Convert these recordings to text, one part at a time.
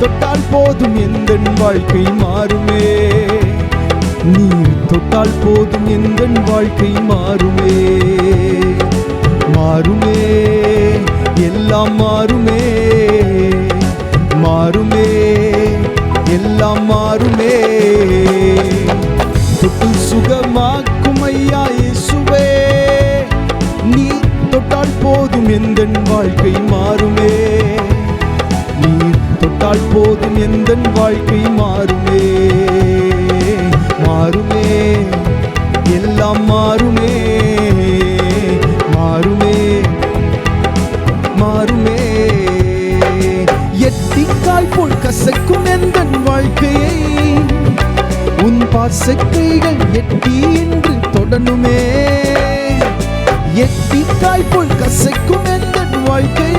தொட்டால் போதும் எந்த வாழ்க்கை மாறுமே? நீர் தொட்டால் போதும் எந்த வாழ்க்கை மாறுமே? மாறுமே எல்லாம் மாறுமே. மாறுமே எல்லாம் மாறுமே. தொட்டு சுகமாக்கும் செய்தால் போதும் எந்த வாழ்க்கை மாறுமே. மாறுமே. எல்லாம் மாறுமே. மாறுமே. மாறுமே. எட்டிக்கால் போல் கசக்கும் எந்த வாழ்க்கையை? உன் பாசக்கைகள் எட்டி என்று தொடனுமே எட்டிக்காய் போல் கசக்கும் எந்த வாழ்க்கையை?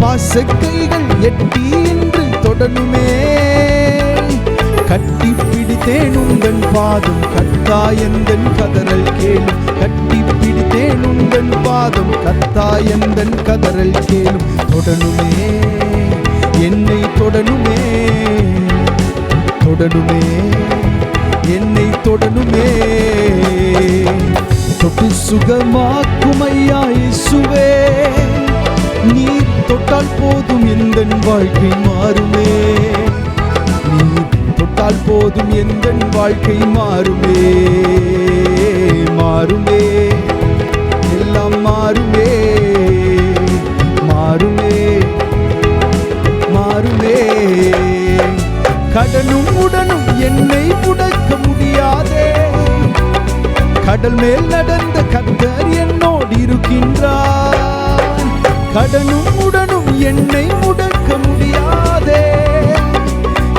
பாசக்கைகள் எட்டி என்று தொடனுமே கட்டி பிடித்தேன் உங்கள் பாதம் கத்தா எந்தன் கதறல் கேளும். கட்டி பிடித்தேன் உங்கள் பாதம் கத்தா எந்தன் கதறல் கேளும். தொடனுமே என்னை தொடனுமே தொடனுமே என்னை தொடனுமே தொட்டு சுகமாக்கும் ஐயா நீ தொட்டால் போதும் எந்த வாழ்க்கை மாறுமே. நீ தொட்டால் போதும் எந்த வாழ்க்கை மாறுமே. மாறுமே. எல்லாம் மாறுமே. மாறுமே. மாறுமே. கடனும் உடனும் என்னை உடைக்க முடியாதே. கடல் மேல் நடந்த கத்தர் என்னோடு இருக்கின்றார். கடனும் உடனும் என்னை முடக்க முடியாதே.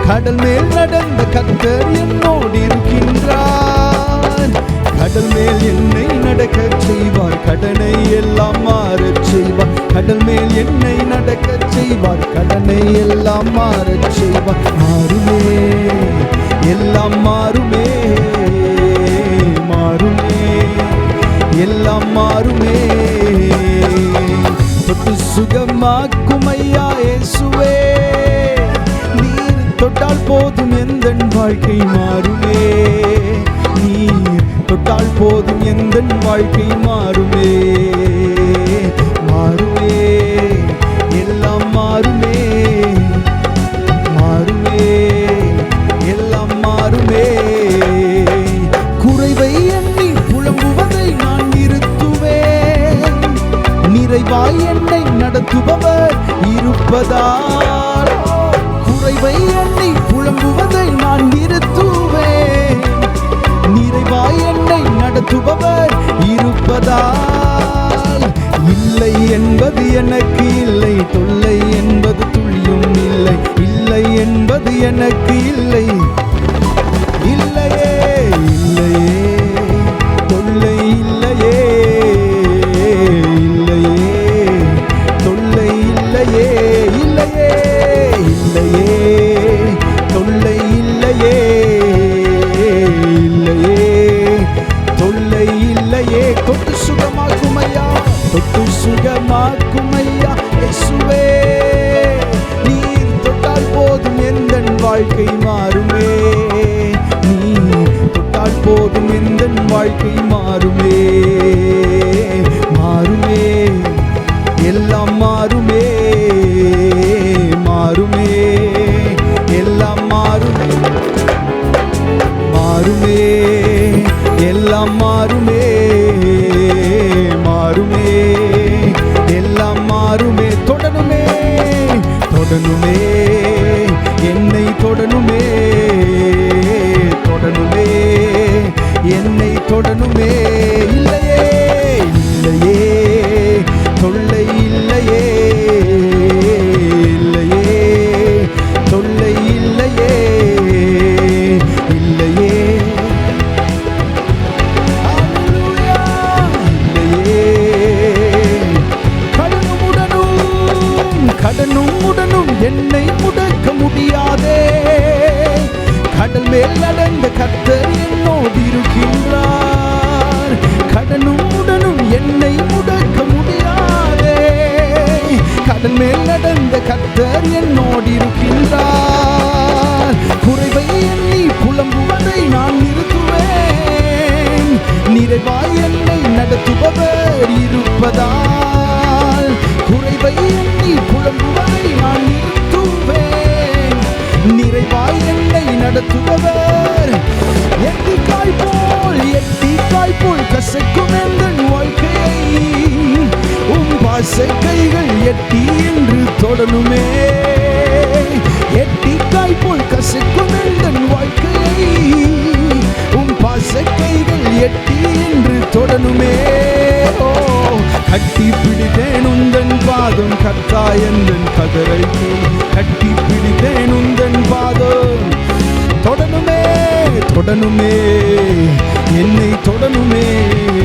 கடல் மேல் நடந்த கத்தர் என்னோடு இருக்கின்றார். கடல் மேல் என்னை நடக்க செய்வார் கடனை எல்லாம் மாறச் செய்வார். கடல் மேல் என்னை நடக்க செய்வார் கடனை எல்லாம் மாறச் செய்வார். மாறுமே எல்லாம் மாறுமே மாறுமே எல்லாம் மாறுமே. தொட்டு சுகமாக்கும் போதும் எந்த வாழ்க்கை மாறுமே. நீர் தொட்டால் போதும் எந்த வாழ்க்கை மாறுமே. எனக்கு இல்லை. இல்லையே இல்லையே. தொல்லை இல்லையே இல்லையே. தொல்லை இல்லையே இல்லையே இல்லையே. தொல்லை இல்லையே இல்லையே. தொல்லை இல்லையே தொட்டு சுகமாக்குமையா தொட்டு சுகமாக்கும் வாழ்க்கை மாறுமே. நீ தொட்டால் போதும் எந்த வாழ்க்கை அடக்க முடியாதே. கடல் மேல் அடங்க கத்தர் என்னோடு இருக்கின்றார். கடனுடனும் என்னை முடக்க முடியாதே. கடல் மேல் நடந்த கத்தர் என்னோடு இருக்கின்றார். தொடணுமே. எட்டிக்காய் போல் கசுக்கும் எந்தன் வாழ்க்கையை? உன் பாச கைகள் எட்டி என்று தொடணுமே. கட்டி பிடித்தேன் உந்தன் பாதம் கத்தா எந்தன் கதரை கட்டி பிடித்தேன் உந்தன் பாதம். தொடணுமே தொடணுமே. என்னை தொடணுமே.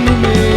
no meio.